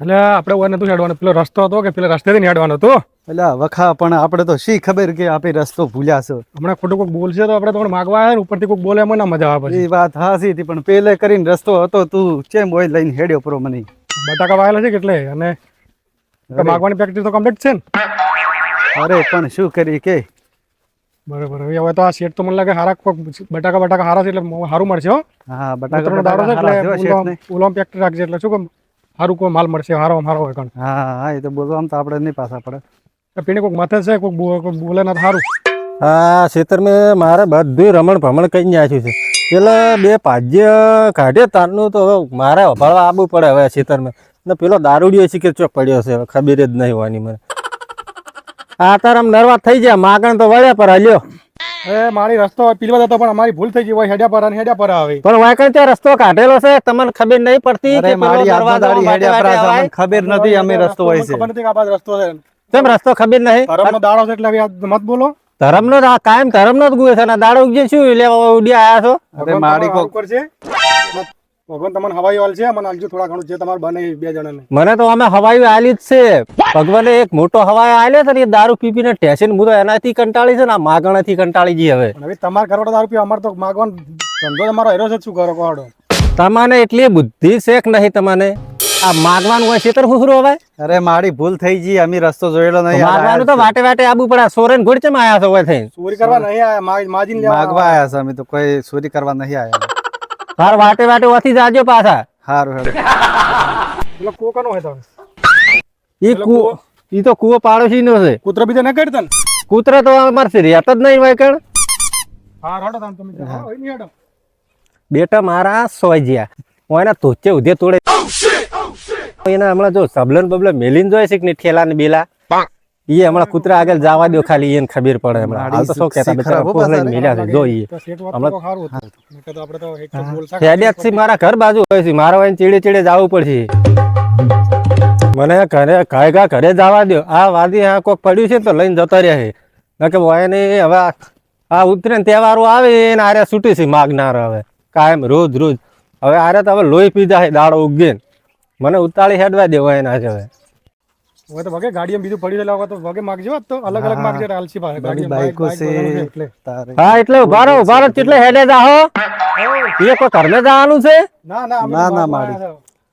એટલે આપણે ઓય નતું હેડવાનું? પેલો રસ્તો હતો કે પેલા રસ્તેથી હેડવાનો હતો? એટલે વખા પણ આપણે તો શી ખબર કે આપે રસ્તો ભૂલ્યા છો? હમણાં ખોટું કોઈક બોલશે તો આપણે તમને માગવા આવ્યા ને ઉપરથી કોઈક બોલે એમાં ના મજા આવે પછી. એ વાત હાસી હતી પણ પેલે કરીને રસ્તો હતો તું ચેમ હોય લઈને હેડ્યો પરો મને? બટાકા વાયેલા છે કેટલે? અને માગવાની પ્રેક્ટિસ તો કમ્પ્લીટ છે ને? અરે પણ શું કરી કે? બરાબર હવે તો આ શેઠ તો મને લાગે હારા બટાકા બટાકા હારા છે એટલે સારું મળશે હો. હા બટાકા દાડો છે એટલે જેવા શેઠને. રાખજે એટલે શું કે સારું કોઈ માલ મળશે હારો હારો હોય કણ હા હા એ તો બોલવા તો આપણે નહીં પાછા પડે. પીણે કોઈક માથે છે કોઈક બોલે ના સારું હા ખેતર મેં મારે બધું રમણ ભમણ કઈ નાખ્યું છે. પેલા બે પાજ્ય કાઢે તારનું તો હવે મારે અભાળવા આવવું પડે હવે ખેતરમાં ને પેલો દારૂડિયો છે કે ચોક પડ્યો છે ખબર જ નહીં હોવાની મને. આ તાર આમ નરવા થઈ જાય માગણ તો વળ્યા પર હાલ્યો. એ મારી રસ્તો પીલવા પણ અમારી ભૂલ થઈ ગઈ હોય હેડ્યા પર અને હેડ્યા પર આવે. પણ વાયકણ ત્યાં રસ્તો કાઢેલો છે? તમને ખબર નહીં પડતી અરે મારી આત્મદારી હેડ્યા પરા છે, ખબર નથી અમે રસ્તો હોય છે. ખબર નથી કે આ બાજુ રસ્તો છે કેમ રસ્તો ખબર નહીં? ધરમનો દાડો છે એટલે હવે મત બોલો. ધરમનો જ આ કાયમ ધરમનો જ ગુએ છે ને દાડો ઉગજે શું લેવા ઉડી આયા છો? અરે મારી કરશે ભગવાન તમને હવાઈ વાલ છે? મને આલજો થોડા ઘણું છે તમારે બને બે જણાને. મને તો અમે હવાઈ આલી જ છે. ભગવાને એક મોટો હવાઈ આલ્યો છે ને એ દારૂ પી પીને ટેશન હું તો એનાથી કંટાળી છે ને આ માગણાથી કંટાળી ગઈ હવે. હવે તમારે ઘરવાળા દારૂ પીવા અમારે તો માગવાનો ધંધો તમારો હેરો છે શું કરો કોડો તમને એટલી બુદ્ધિ શેક નહીં તમને આ માગવાનું હોય છે હુસરો હવે અરે મારી ભૂલ થઈ ગઈ અમે રસ્તો જોયેલો નહીં માગવાનું તો વાટે વાટે આબુ પડે સોરેન ઘોડ ચમ આયા છો હોય થઈ ચોરી કરવા નહીં આયા માજીને માગવા આયા છે અમે તો કોઈ ચોરી કરવા નહીં આયા. તાર વાટે વાટે ઓથી જાજો પાછા. સારું હેડો પેલો કોકનો હે તો ઈ કુ ઈ તો કુવો પાડોશી નો છે. કૂતરો બીજા ન કરતા ને? કૂતરા તો અમારે છે રહેતા જ નહીં હોય કણ. હા રોડો તમે તમે હોય નહીં હડો બેટા મારા સોજ્યા ઓયના હું એના તોચે ઉધે તોડે. એના હમણાં જો સબલન બબલન મેલીન જોઈ છે કે ઠેલા ને બેલા? ઈ હમણાં કૂતરા આગળ જવા દો ખાલી એને ખબર પડે હમણાં. હાલ તો શું કહેતા બેચારા હો લઈને મેલ્યા છે જોઈએ તો હમણાં થી મારા ઘર બાજુ હોય છે. મારા વાઈને ચીડે ચીડે જવું પડશે. મને ઘરે કાય કા ઘરે જવા દો આ વાદી આ કોક પડ્યું છે તો લઈને જતા રહ્યા છે. ના કે વાય ને હવે આ- ઉતરે ને તહેવારો આવે એને આરે છૂટી છે માગનાર હવે. કાયમ રોજ રોજ. હવે આરે તો હવે લોહી પીધા છે દાડો ઉગે મને ઉતાળી હેડવા દેવા એના છે હવે. હવે તો વગે ગાડીમાં બીજું પડી રહેલા તો વગે માગજો હોત તો અલગ અલગ માગજો એટલે આલસી પાસે બધી ગાડીમાં બાઈક બાઈકો બાઈક છે. છે એટલે. તારે હા એટલે ઊભા રહો ઊભા રહો કેટલે હેડે જાહો એ કોઈ ઘરને જવાનું છે? ના ના ના, ના, મારી.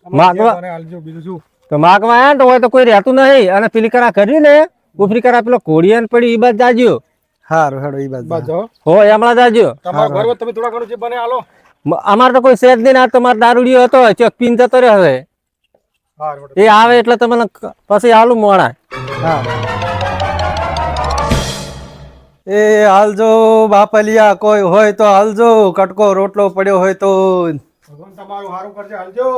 માગવા- આલજો બીજું શું? તો માગવા આયા ને તો હોય તો કોઈ રહેતું નહીં. અને પેલી કરા કરી ને ઉફરી કરા પેલો કોડિયન પડી ઈ બાદ જાજો. હારું હેડો ઈ બાદ હો. હમણાં જાજો. તમારો ઘર તમે થોડા ઘણું જે બને આલો અમાર તો કોઈ સેજ નહીં આ તમાર દારૂડિયો હતો ચક પીન જતો રહ્યો હવે. એ આવે એટલે તમને પછી આલું મોણા હા. એ હાલજો બાપલિયા કોઈ હોય તો હાલજો કટકો રોટલો પડ્યો હોય તો. તમારું સારું કરજે હાલજો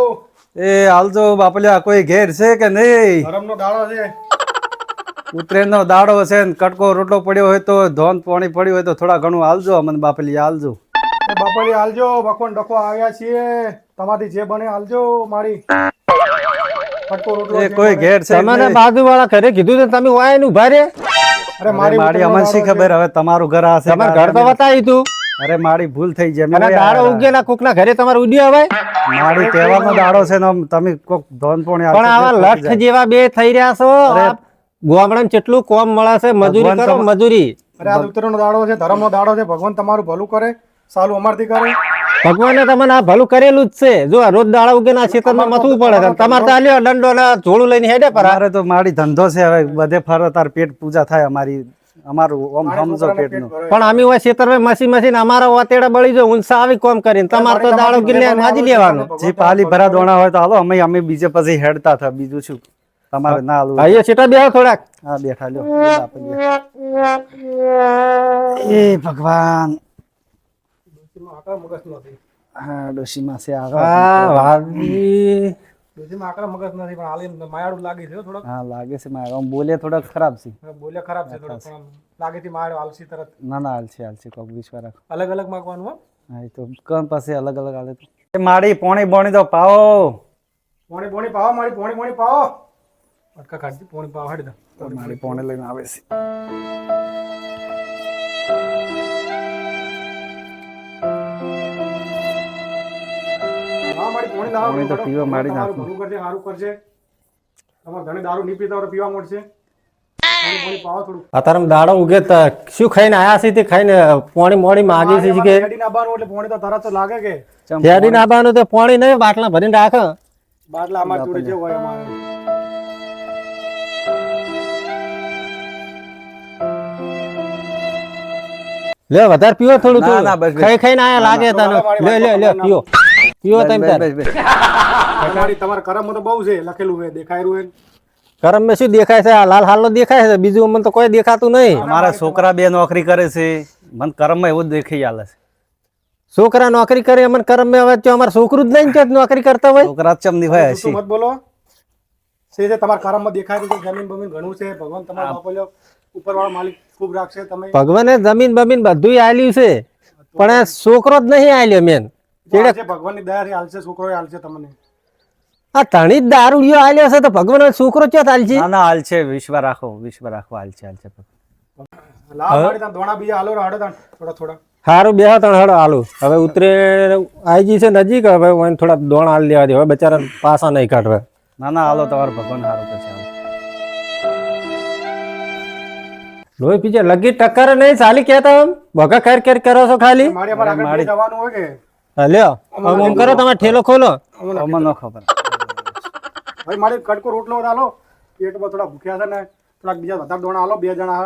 એ હાલજો બાપલિયા કોઈ ઘેર છે કે નહીં? ધરમનો દાડો છે. ઉત્તરાયણનો દાડો છે ને કટકો રોટલો પડ્યો હોય તો ધોન પાણી પડ્યું હોય તો થોડા ઘણું હાલજો અમને બાપલિયા હાલજો બાપલિયા હાલજો ભગવાન ડકો આવ્યા છીએ. તમારી જે બને હાલજો મારી. ફટકો રોટલો એ કોઈ ઘેર છે તમને નહીં? ઘરે કીધું તો તમે વાય ને ઊભા અરે અરે મારી મારી ઉત્તરનો શી દાડો ખબર? હવે તમારું ઘર હશે તમારે ઘર તો બતાવી તું. અરે મારી ભૂલ થઈ જાય દાડો ઉગેલા કોક ના ઘરે તમારે ઉડ્યો હવે? મારી તહેવારનો દાડો છે ને તમે કોક ધોન પાણી પણ આવા લઠ જેવા બે થઈ રહ્યા છો. ગામડામાં કેટલું કોમ મળે છે મજૂરી કરો મજૂરી. અરે આ ઉત્તરનો દાડો છે ધર્મનો દાડો છે ભગવાન તમારું ભલું કરે સાલું અમારથી કરે. ભગવાને તમને આ ભલું કરેલું જ છે. જો રોજ દાડા ઉગે ના ખેતરમાં મથવું પડે છે. તમારે તો આલ્યો દંડો ને ઝોળું લઈને હેડે પર. અમારે તો મારી ધંધો છે હવે બધે ફરે તાર પેટ પૂજા થાય અમારી અમારું આમ સમજો પેટનું. પણ અમે હોય ખેતરમાં મસી મસી ને અમારા વાતેડા બળી જો ઊંસા આવી કોમ કરીને. તમારે તો દાડો ગીરને માજી લેવાનો જે પાલી ભરા દોણા હોય તો હાલો અમે અમે બીજે પછી હેડતા થા બીજું શું? તમારે ના છેટા બે થોડાક. હા બેઠા લ્યો એ ભગવાન. આકરા મગજ નથી. હા ડોશીમાં છે આગળ આ ડોશીમાં આકરા મગજ નથી પણ હાલી માયાળું લાગે છે થોડોક. હા લાગે છે મારે આમ બોલે થોડોક ખરાબ છે. બોલ્યા ખરાબ છે થોડોક પણ લાગે છે માયાળું આલસી તરત. ના ના હાલ છે કોક વિશ્વા રાખો અલગ અલગ માગવાનું હો? એ તો કમ પાસે અલગ અલગ હાલે તો. મારી પોણી બોણી તો પાવો. પોણી પોણી પાવો મારી પોણી પોણી પાવો. અટકા કાઢી પોણી પાવો હાડી દો મારી પોણી લઈને આવે છે. મારી પોણી લાવો પોણી તો પીવા માંડી નાખું. ભલું કરજે સારું કરજે. તમારે ઘણી દારૂ નહીં પીતા હોય પીવા મળશે. પાણી પાણી પાવો થોડું. અત્યારે દાડો ઉગે શું ખાઈને આયા છે તે ખાઈને? પાણી મોડી માગી છે કે? રેડી ના બાનું એટલે તો તરત જ લાગે કે. ફેરી નાબાનું તો પાણી નહીં બાટલા ભરીને રાખે. બાટલા અમાર જોડે જે હોય અમારે. લે વધારે પીવો થોડું ના, ના, થોડું ખાઈ ખાઈને આયા લાગે તને. લે લે લે પીવો પીવો તમે તાર. તમારી તમારા કરમમાં તો બહુ છે લખેલું છે દેખાય રહ્યું કરમ મેં શું દેખાય છે? આ લાલ હાલો દેખાય છે? બીજું મને તો કોઈ દેખાતું નહીં. મારા છોકરા બે નોકરી કરે છે. મને કર્મમાં એવું જ દેખાઈ આલે છે. છોકરા નોકરી કરે મને કરમ મેં હવે તો અમારે છોકરું જ નહીં તો નોકરી કરતા હોય. છોકરા ચમની હોય છે મત બોલો? છે છે તમારા કરમમાં દેખાય છે જમીન બમીન ઘણું છે. ભગવાન તમારો બાપો ઉપરવાળો માલિક ખૂબ રાખશે તમે. ભગવાને જમીન બમીન બધું આલ્યું છે. પણ આ છોકરો જ નહીં આલ્યો મેન. જે ભગવાનની દયાથી હાલશે છોકરો હાલશે તમને. આ ધણી જ દારૂડિયો આલ્યો છે તો ભગવાન છોકરો ચો હાલશે ના ના હાલ વિશ્વ રાખો વિશ્વ રાખો હાલ છે હાલ છે લાવ મારી ત્યાં દોણા બીજા હાલો હાડો તાણ થોડા થોડા. સારું બે ત્રણ હડો હાલું. હવે ઉતરે આવી છે નજીક હવે હું થોડા દોણ હાલ લેવા દે. હવે બચારા પાસા નહીં કાઢવા. ના ના હાલો તમારો ભગવાન સારું કરશે લોહી પીજે લગી ટક્કર નહીં ચાલી કહેતા ભગા ખેર ખેર કરો છો ખાલી? મારી જવાનું હોય કે? લ્યો. હવે એમ કરો તમે ઠેલો ખોલો. અમને ન ખબર. ભાઈ મારે કડકો રોટલો આલો. પેટમાં થોડા ભૂખ્યા છે ને થોડાક બીજા વધારે દોણા આલો બે જણા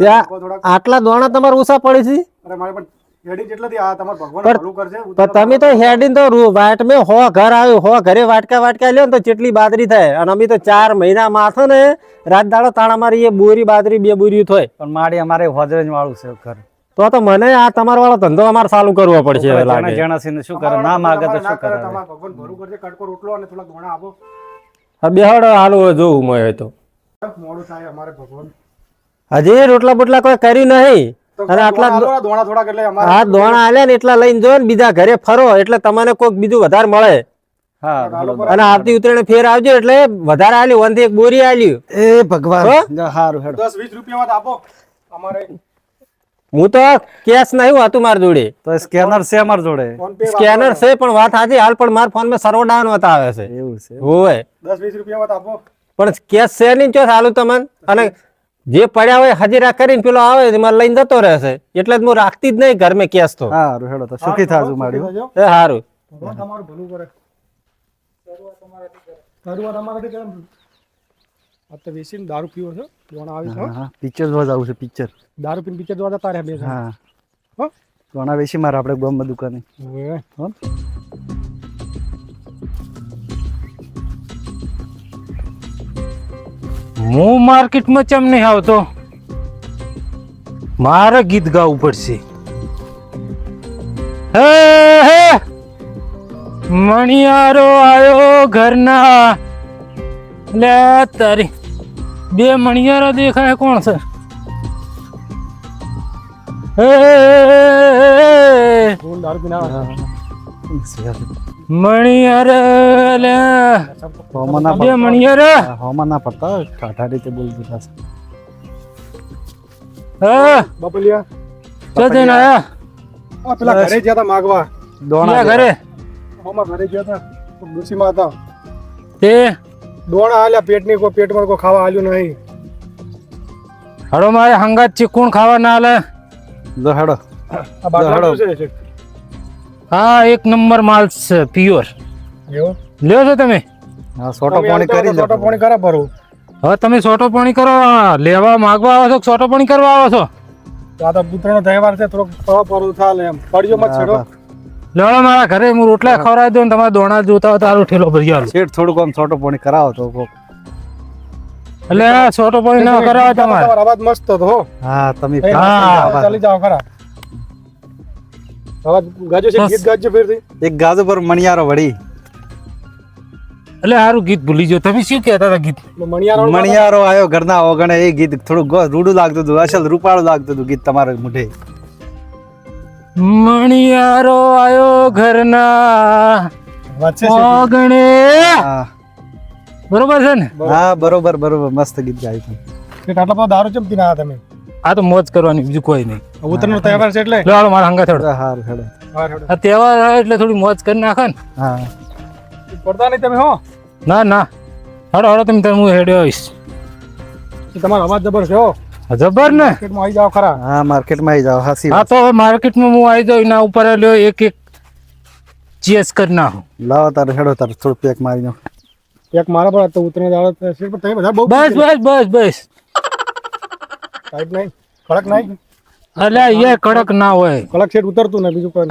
ત્યાં આટલા દોણા તમારે ઓછા પડે છે? અરે મારે પણ હેડી જેટલાથી આ તમારે ભગવાન ભલું કરશે પણ તમે તો હેડીને તો વાટ મેં હો ઘર આવ્યું હો ઘરે વાટકા વાટકા લ્યો ને તો જેટલી બાદરી થાય. અને અમે તો ચાર મહિના માથે ને રાત દાડો તાણા મારી એ બોરી બાદરી બે બોરી થાય. પણ મારી અમારે હોજરજ વાળું છે ઘર. તો તો મને આ તમારો વાળો ધંધો અમારે ચાલુ કરવો પડશે હવે લાગે. જણાસીને શું કરે? ના માગે તો શું કરે? તમારે ભગવાન ભરું કરજે કડકો રોટલો અને થોડા દોણા આપો. હા બેહડો હાલો જોવું મોય તો. મોડું થાય અમારે ભગવાન. હજી રોટલા બોટલા કોઈ કર્યું નહીં. અરે અને આટલા દોણા થોડા એટલે અમારે આ દોણા આલ્યા ને એટલા લઈને જો ને બીજા ઘરે ફરો એટલે તમને કોઈક બીજું વધારે મળે. અને આવતી ઉતરે ફેર આવજો એટલે વધારે આલ્યું વનથી એક બોરી આલ્યું. એ ભગવાન. સારું હેડો. દસ વીસ રૂપિયા આપો. અમારે હું તો કેશ નહીં હતું મારી જોડે. તો સ્કેનર છે અમાર જોડે. સ્કેનર છે પણ વાત સાચી હાલ પણ મારા ફોનમાં સર્વર ડાઉન બતાવે છે. એવું છે. હોય. 10 20 રૂપિયા વાત આપો. પણ કેશ છે નહીં ચો સાલું તમને. અને જે પડ્યા હોય હાજરા કરીને પેલો આવે એમાં લઈને જતો રહેશે. એટલે જ હું રાખતી જ નહીં ઘર મેં કેશ તો. હારું હેડો તો. સુખી થાજો માડ્યું એ હારું. તમારું ભલું કરે. શરૂઆત અમારાથી કરે. તો વેચીને દારૂ પીવો છો દોણા આવી છો હા પિક્ચર જોવા જવું છે પિક્ચર દારૂ પીને પિક્ચર જોવા જતા રહ્યા બે હા. હો? ઘણા છે મારે આપણે ગમ દુકાને ઓવે. હો? હું માર્કેટમાં ચમ નહીં આવતો? મારે ગીત ગાવું પડશે. હે હે. મણિયારો આવ્યો ઘરના. લે તારી. બે મણિયારો દેખાય કોણ છે. મણિયાર લે. બે મણિયાર. હોમાં ના પડતા કાઢા રીતે બોલ દીધા છે. બબલિયા ચો જઈને આયા. પેલા ઘરે ગયા હતા માગવા. દોણા ઘરે? આમાં ઘરે ગયા હતા. ડોસીમાં હતા. તે દોણા આલ્યા પેટની કોઈ પેટમાં કોઈ ખાવા આલ્યું નહીં. હડો મારે હંગાત ચીકુણ ખાવા ના આલે જો હેડો આ બાટલા દોડો. શું છે હા એક નંબર માલ છે પ્યોર લ્યો છો તમે? હા સોટો પાણી કરી સોટો પાણી કરા ભરું. હવે તમે સોટો પાણી કરો લેવા માગવા આવો છો સોટો પાણી કરવા આવો છો? આ તો પુત્રનો તહેવાર છે થોડોક એમ. પડજો મત છેડો. લેવા મારા ઘરે હું રોટલા ખવડાવી દઉં તમારે દોણા જોતા હોય તો ઠેલો ભરી આલો. શેઠ થોડુંક આમ છોટો પાણી કરાવો તો એટલે છોટો પાણી ના કરાવો તમારે. અવાજ મસ્ત હતો હા. તમે હા. ચાલી જાઓ ખરા. અવાજ ગાજો છે ગીત ગાજો ફેરથી. એક ગાજો પર મણિયારો વળી. એટલે સારું ગીત ભૂલી ગયો તમે શું કહેતા હતા ગીત? મણિયારો મણિયારો આવ્યો ઘરના ઓગણે એ ગીત થોડું રૂડું લાગતું હતું અસલ રૂપાળું લાગતું હતું ગીત તમારે મુઠે મણિયારો આયો ઘરના. વચ્ચે ઓગણે બરોબર છે ને? હા બરોબર બરોબર. મસ્ત ગીત ગાયું છે. આટલા બધા દારૂ ચમકી ના તમે? આ તો મોજ કરવાની બીજું કોઈ નહીં. ઉતરનો તહેવાર છે એટલે? લો હાલો મારા હંગા થોડો હારું હેડો. હા, થોડો આ તહેવાર આવે એટલે થોડી મોજ કરી નાખે ને. હા. પડતા નહીં તમે હો? ના ના. હડો હડો તમે તમે હું હેડ્યો આવીશ. તમારો અવાજ જબર છે હો. જબર ને? માર્કેટમાં આવી જાઓ ખરા. હા માર્કેટમાં આવી જાઓ હાસી હા તો હવે માર્કેટમાં હું આવી જાઉં એના ઉપર લ્યો એક એક ચેસ કરી નાખો. લાવો તારે હેડો તારે થોડું પેક મારી દો પેક મારા પર તો ઉતરે જાવ તમે બધા બહુ બસ બસ બસ બસ. ટાઈટ નહીં. કડક નહીં અલ્યા એ કડક ના હોય. કડક શેઠ ઉતરતું ને બીજું કોઈ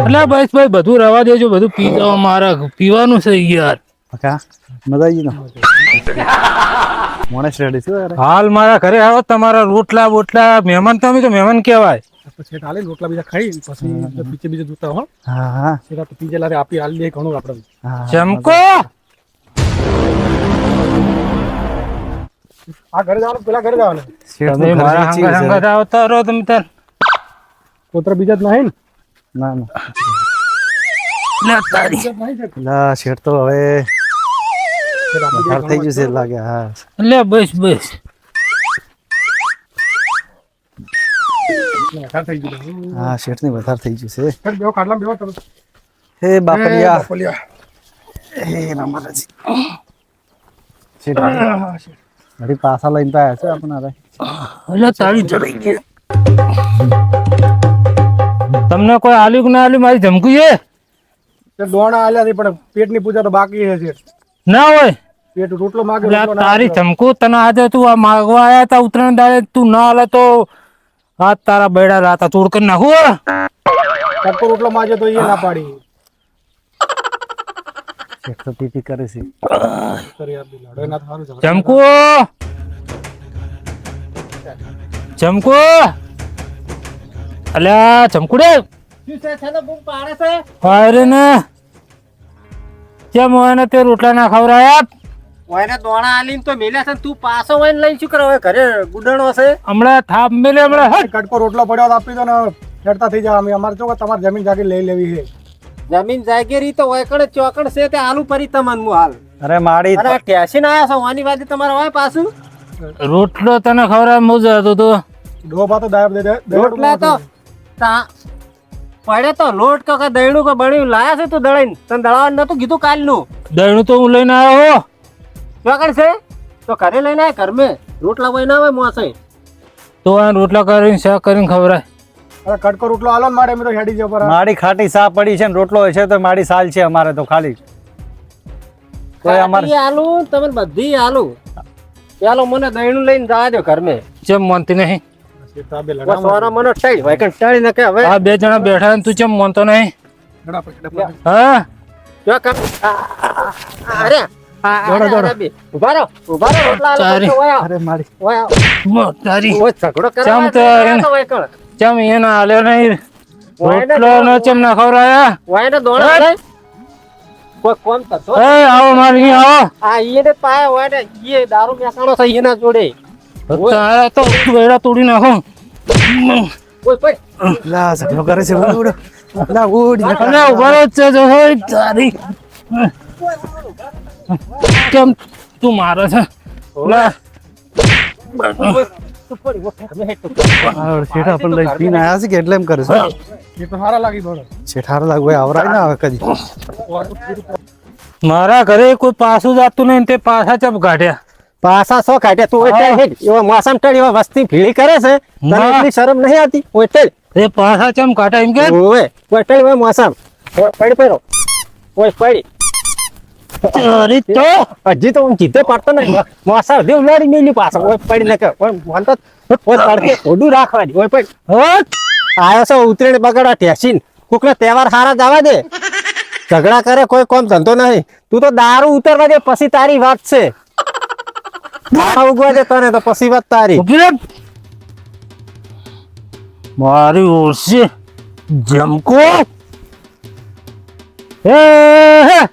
એટલે બસ ભાઈ બધું રવા દેજો બધું પી મારા મારે પીવાનું છે યાર. મજા આવી ને? મોણેશ રેડી છું યાર હાલ મારા ઘરે આવો તમારા રોટલા બોટલા મહેમાન તમે તો મહેમાન કહેવાય. પછી હાલે રોટલા બીજા ખાઈ પછી બીજે બીજે જોતા હો. હા હા. શેઠ તો પીજે લારે આપી હાલ દે ઘણું આપણે. ચમકો આ ઘરે જવાનું પેલા ઘરે જવાનું. તમે મારા હંગા હંગા આવતા રહો તમે તાર. કોતરા બીજા જ નહીં ના? ના ના. લે તારી. બીજા. લા શેઠ તો હવે થઈ લાગે હા. બસ બસ. હા શેઠની વધારે થઈ હે બાપરિયા હે રામાજી શેઠ ઘડી પાછા લઈને આવ્યા છે આપણે એટલે તારી ચડી ગઈ તમને કોઈ આલ્યું કે ના આલ્યું? મારી ધમકી છે? દોણા આલ્યા છે પણ પેટની પૂજા તો બાકી છે શેઠ. ના હોય. પેટ રોટલો માગે તારી. ધમકુ તને આજે તું આ માગવા આયા તા ઉત્તરાયણ દાડે તું ના હાલે તો આ તારા બેડા રાતા તોડ કરી નાખું હો. ટપકો રોટલો માગે તો એ ના પાડી. તો પીપી કરે છે. ચમકુ ચમકુ અલ્યા પાડે છે? અરે ને. કેમ હોય ને તે રોટલા ના ખવડાયા ઓયને દોણા આલીને તો મેલ્યા છે તું પાછો ઓયને લઈને શું કરે? હવે ઘરે ગુડણો છે. હમણાં થાપ મેલે હમણાં હટ. કટકો રોટલો પડ્યો તો આપી દો ને ચડતા થઈ જાય અમે અમારે જો તમારે જમીન જાગીર લઈ લેવી છે. જમીન જાગીરી તો ઓયકડ ચોકડ છે તે આલુ પરી તમન મુ હાલ. અરે માડી કેસી ના આયા છો વાની વાદી તમારે હોય પાછું? રોટલો તને ખવરા મોજ હતો. તો ડોબા તો દાયબ દે- રોટલા તો તા પડે તો લોટ કે કઈ દયણું કે બળ્યું લાયા છે તું દળાઈને? તને દળાવવાનું નતું કીધું કાલનું? દહીણું તો હું લઈને આવ્યો હો. ચોકડ છે? તો ઘરે લઈને આવે ઘર મેં રોટલા કોઈ ના હોય મોસે તો આ રોટલા કરીને શાક કરીને ખવડાય. અરે કટકો રોટલો આલો ને મારે અમે તો હેડી જાય પર. માડી ખાટી સા પડી છે ને રોટલો છે તો માડી સાલ છે અમારે તો ખાલી. કોઈ અમારે આલુ તમે બધી આલુ. ચાલો મને દહીણું લઈને જવા દો ઘર મેં ચમ મોનતી નહીં. મને ટાળી હોય કણ ટાળી નાખે હવે. આ બે જણા બેઠા ને તું ચમ મનતો નહીં. હા? જો અરે દારૂ જોડે. તારા તો તોડી નાખો. લા કરે છે ઉડ ઉડ લા ઉડ અને ઊભા છે જો હોય તારી. કેમ તું મારે છે? લે. શેઠ આપણે લઈ પીને આયા છે કે એટલે એમ કરે છે? એ તો લાગી આવરાય ના આવે કદી. મારા ઘરે કોઈ પાછું જાતું નહીં તે પાછા ચપ કાઢ્યા. પાસા સો કાઢ્યા. તું ઓય હેડ. એવા મોસમ ટળ એવા વસ્તી ભીડી કરે છે. તને એટલી શરમ નહીં આવતી? ઓય એ પાછા ચમ કાઢે એમ કે? ઓય ઓય ટેલ ઓય મોસમ. ઓય પડી પડો. ઓય પડી. તારી તો. હજી તો હું જીતે પડતો નહીં. મોસમ દેવ લડી મેલી પાછો. ઓય પડી નાખે ઓય મન તો ઓય તડકે ઓડું રાખવાની. ઓય પડ. આયો છો ઉતરીને બગાડા ટેસીન. કોકના તહેવાર હારા જવા દે. ઝઘડા કરે કોઈ કોમ ધંધો નહીં. તું તો દારૂ ઉતરવા દે પછી તારી વાત છે. દારૂ ઉગવા દે તને તો પછી વાત તારી. મારી ઓળશે, જમકો. હે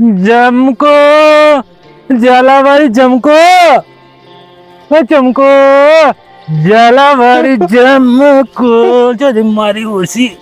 જમકો. ઝાલાવાળી જમકો. હે, જમકો. ઝાલાવાળી જમકો. જો, મારી ઓળશી.